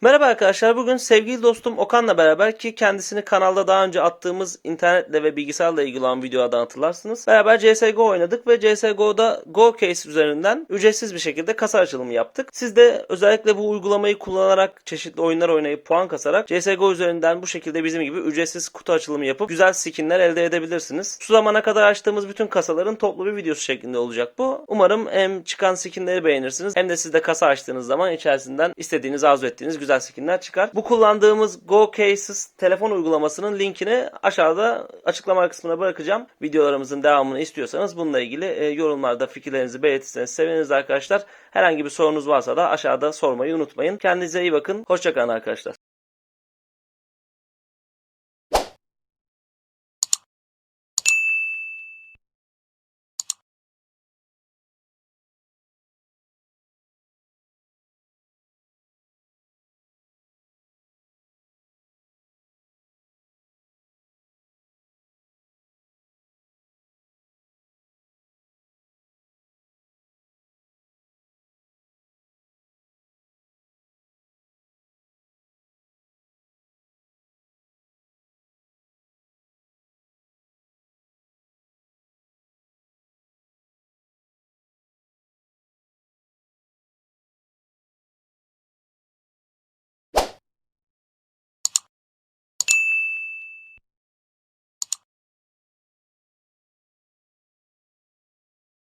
Merhaba arkadaşlar. Bugün sevgili dostum Okan'la beraber ki kendisini kanalda daha önce attığımız internetle ve bilgisayarla ilgili olan videolardan hatırlarsınız. Beraber CSGO oynadık ve CSGO'da GoCase üzerinden ücretsiz bir şekilde kasa açılımı yaptık. Siz de özellikle bu uygulamayı kullanarak çeşitli oyunlar oynayıp puan kasarak CSGO üzerinden bu şekilde bizim gibi ücretsiz kutu açılımı yapıp güzel skinler elde edebilirsiniz. Şu zamana kadar açtığımız bütün kasaların toplu bir videosu şeklinde olacak bu. Umarım hem çıkan skinleri beğenirsiniz hem de siz de kasa açtığınız zaman içerisinden istediğiniz, arzu ettiğiniz güzel skinler çıkar. Bu kullandığımız Go Cases telefon uygulamasının linkini aşağıda açıklama kısmına bırakacağım. Videolarımızın devamını istiyorsanız bununla ilgili e, yorumlarda fikirlerinizi belirtirseniz seviniriz arkadaşlar. Herhangi bir sorunuz varsa da aşağıda sormayı unutmayın. Kendinize iyi bakın. Hoşçakalın arkadaşlar.